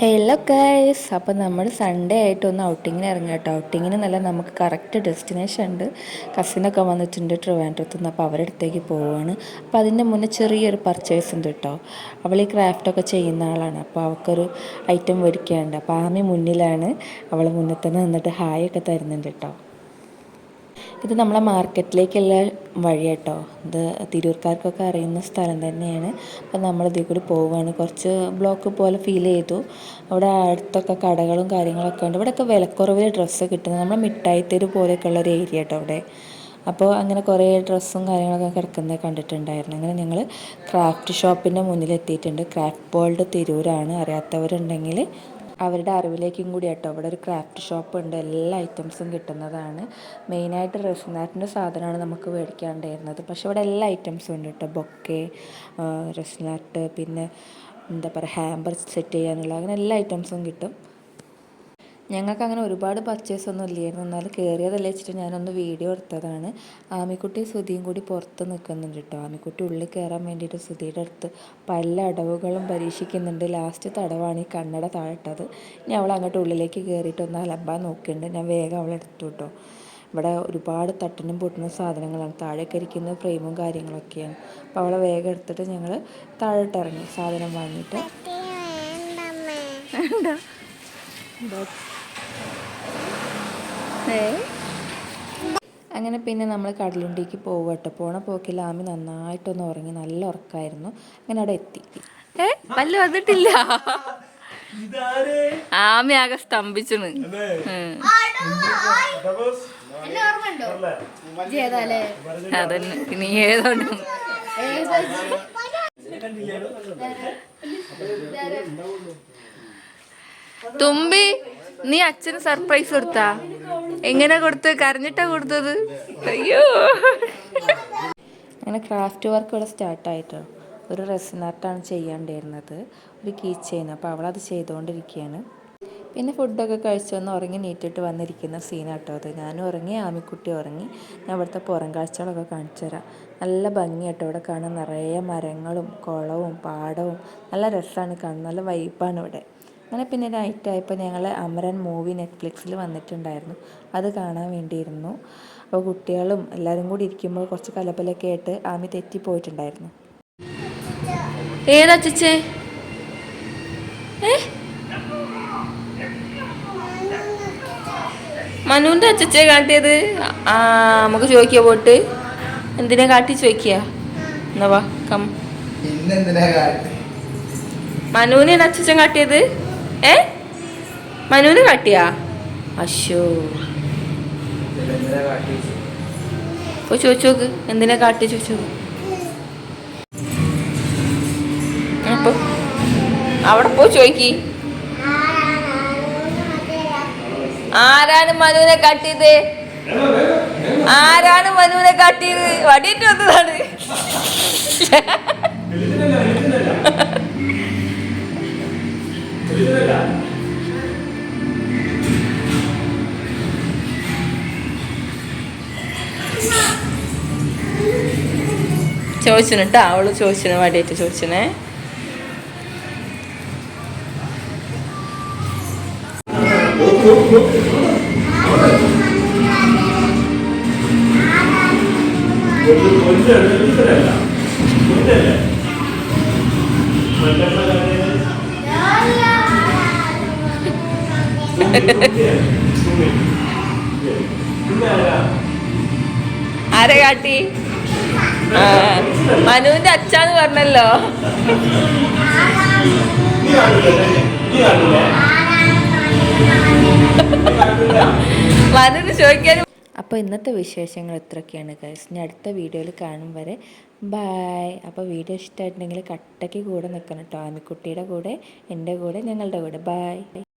Hello guys അപ്പോൾ നമ്മൾ Sunday ആയിട്ട് ഒന്ന് ഔട്ടിങ്ങിന് ഇറങ്ങി കേട്ടോ. ഔട്ടിങ്ങിന് നല്ല നമുക്ക് കറക്റ്റ് ഡെസ്റ്റിനേഷൻ ഉണ്ട്. കസിനൊക്കെ വന്നിട്ടുണ്ട് ട്രിവാൻഡ്രത്ത് നിന്ന് അപ്പോൾ അവരുടെ അടുത്തേക്ക് പോവുകയാണ് അപ്പോൾ അതിന്റെ മുന്നേ ചെറിയൊരു പർച്ചേസ് ഉണ്ട് കേട്ടോ. അവൾ ഈ ക്രാഫ്റ്റൊക്കെ ചെയ്യുന്ന ആളാണ്. അപ്പോൾ അവൾക്കൊരു ഐറ്റം മേടിക്കാനുണ്ട്. അപ്പോൾ ആമി മുന്നിലാണ്. അവൾ മുന്നിൽ തന്നെ നിന്നിട്ട് ഹായ് ഒക്കെ തരുന്നുണ്ട് കേട്ടോ. ഇത് നമ്മളെ മാർക്കറ്റിലേക്കുള്ള വഴി കേട്ടോ ഇത് തിരൂർക്കാർക്കൊക്കെ അറിയുന്ന സ്ഥലം തന്നെയാണ്. അപ്പം നമ്മൾ ഇതിൽ കൂടി പോവുകയാണ് കുറച്ച് ബ്ലോക്ക് പോലെ ഫീൽ ചെയ്തു. അവിടെ അടുത്തൊക്കെ കടകളും കാര്യങ്ങളൊക്കെ ഉണ്ട്. ഇവിടെയൊക്കെ വിലക്കുറവിൽ ഡ്രസ്സ് കിട്ടുന്നത് നമ്മളെ മിഠായിത്തെരു പോലെയൊക്കെ ഉള്ള ഒരു ഏരിയ കേട്ടോ അവിടെ. അപ്പോൾ അങ്ങനെ കുറേ ഡ്രസ്സും കാര്യങ്ങളൊക്കെ കിടക്കുന്നത് കണ്ടിട്ടുണ്ടായിരുന്നു. അങ്ങനെ ഞങ്ങൾ ക്രാഫ്റ്റ് ഷോപ്പിന്റെ മുന്നിൽ എത്തിയിട്ടുണ്ട് ക്രാഫ്റ്റ് വേൾഡ് തിരൂരാണ്. അറിയാത്തവരുണ്ടെങ്കിൽ അവരുടെ അറിവിലേക്കും കൂടി കേട്ടോ ഇവിടെ ഒരു ക്രാഫ്റ്റ് ഷോപ്പ് ഉണ്ട്. എല്ലാ ഐറ്റംസും കിട്ടുന്നതാണ്. മെയിനായിട്ട് റെസ്നാറ്റിന്റെ സാധനമാണ് നമുക്ക് മേടിക്കാണ്ടായിരുന്നത്. പക്ഷേ ഇവിടെ എല്ലാ ഐറ്റംസും ഉണ്ട് കേട്ടോ. ബൊക്കെ റെസ്നാറ്റ് പിന്നെ എന്താ പറയുക ഹാമ്പർ സെറ്റ് ചെയ്യാനുള്ള അങ്ങനെ എല്ലാ ഐറ്റംസും കിട്ടും. ഞങ്ങൾക്ക് അങ്ങനെ ഒരുപാട് പർച്ചേസ് ഒന്നും ഇല്ലായിരുന്നു. എന്നാലും കയറിയതല്ലേ വെച്ചിട്ട് ഞാനൊന്ന് വീഡിയോ എടുത്തതാണ്. ആമിക്കുട്ടി സുധിയും കൂടി പുറത്ത് നിൽക്കുന്നുണ്ട് കേട്ടോ ആമിക്കുട്ടി ഉള്ളിൽ കയറാൻ വേണ്ടിയിട്ട് സുധിയുടെ അടുത്ത് പല അടവുകളും പരീക്ഷിക്കുന്നുണ്ട്. ലാസ്റ്റ് തടവാണ് ഈ കണ്ണട താഴ്ത്തത് ഞാൻ അവൾ അങ്ങോട്ട് ഉള്ളിലേക്ക് കയറിയിട്ട് ഒന്ന് അലമ്പാൻ നോക്കിയിട്ടുണ്ട്. ഞാൻ വേഗം അവളെ എടുത്തു കേട്ടോ ഇവിടെ ഒരുപാട് തട്ടനും പൊട്ടുന്ന സാധനങ്ങളാണ്. താഴേക്ക് ഇരിക്കുന്ന ഫ്രെയിമും കാര്യങ്ങളൊക്കെയാണ്. അപ്പോൾ അവളെ വേഗം എടുത്തിട്ട് ഞങ്ങൾ താഴോട്ട് ഇറങ്ങി. സാധനം വാങ്ങിയിട്ട്. അങ്ങനെ പിന്നെ നമ്മൾ കടലുണ്ടിക്ക് പോകും കേട്ടോ പോണ പോക്കിൽ ആമി നന്നായിട്ടൊന്ന് ഉറങ്ങി നല്ല ഉറക്കായിരുന്നു. അങ്ങനെ അവിടെ എത്തി. ഏ പല്ല് വന്നിട്ടില്ല? ആമി ആകെ സ്തംഭിച്ചണ്. അതന്നെ. നീ ഏതോണ്ട്. തുമ്പി നീ അച്ഛന് സർപ്രൈസ് കൊടുത്താ? എങ്ങനെ കൊടുത്ത് കരഞ്ഞിട്ടാ കൊടുത്തത്? അയ്യോ. അങ്ങനെ ക്രാഫ്റ്റ് വർക്ക് ഇവിടെ സ്റ്റാർട്ടായിട്ടോ ഒരു റെസിനാർട്ടാണ് ചെയ്യാണ്ടിരുന്നത്. ഒരു കീ അപ്പോൾ അവളത് ചെയ്തുകൊണ്ടിരിക്കുകയാണ് പിന്നെ ഫുഡൊക്കെ കഴിച്ചൊന്ന് ഉറങ്ങി നീറ്റിട്ട് വന്നിരിക്കുന്ന സീനാട്ടോ അത്. ഞാനും ഉറങ്ങി ആമിക്കുട്ടി ഉറങ്ങി. ഞാൻ ഇവിടുത്തെ പുറം കാഴ്ചകളൊക്കെ കാണിച്ചു തരാം. നല്ല ഭംഗിയാട്ടോ ഇവിടെ കാണാൻ. നിറയെ മരങ്ങളും കുളവും പാടവും. നല്ല രസമാണ് കാണുന്നത് നല്ല വൈബാണ് ഇവിടെ. അങ്ങനെ പിന്നെ നൈറ്റ് ആയപ്പോൾ ഞങ്ങൾ അമരൻ മൂവി നെറ്റ്ഫ്ലിക്സിൽ വന്നിട്ടുണ്ടായിരുന്നു. അത് കാണാൻ വേണ്ടിയിരുന്നു. അപ്പോൾ കുട്ടികളും എല്ലാവരും കൂടി ഇരിക്കുമ്പോൾ കുറച്ച് കലപ്പലൊക്കെ ആയിട്ട് ആമി തെറ്റിപ്പോയിട്ടുണ്ടായിരുന്നു ഏതാ ചേച്ചേ മനുവിന്റെ അച്ചച്ചെ കാട്ടിയത്? ആ നമുക്ക് ചോദിക്കുക പോട്ട്? എന്തിനാ കാട്ടി ചോദിക്കുക? എന്നാ വാ കം മനുവിനെയാണ് അച്ചച്ചൻ കാട്ടിയത്? ഏ? മനുവിനെ കാട്ടിയാ? അശോ ഇപ്പോൾ ചോദിച്ചോക്ക് എന്തിനാ കാട്ടി ചോദിച്ചോക്ക് അപ്പോൾ അപ്പൊ അവിടെ പോയി ചോദിക്കി. ആരാണ് മനുവിനെ കാട്ടിയത്? ആരാണ് മനുവിനെ കാട്ടിയത്? വടിയിട്ട് വന്നതാണ്. ചോദിച്ചിന് കേട്ടോ അവൾ ചോദിച്ചിന് വേണ്ടിയിട്ട് ചോദിച്ചിനെ. ആരെ കാട്ടി? മനുവിന്റെ അച്ഛാന്ന് പറഞ്ഞല്ലോ. മനുവിന് ചോദിക്കാൻ അപ്പോൾ ഇന്നത്തെ വിശേഷങ്ങൾ ഇത്രയൊക്കെയാണ് ഗൈസ് ഇനി അടുത്ത വീഡിയോയിൽ കാണും വരെ. ബായ് അപ്പോൾ വീഡിയോ ഇഷ്ടമായിട്ടുണ്ടെങ്കിൽ കട്ടയ്ക്ക് കൂടെ നിൽക്കണം കേട്ടോ. ആമിക്കുട്ടിയുടെ കൂടെ എന്റെ കൂടെ ഞങ്ങളുടെ കൂടെ. ബായ്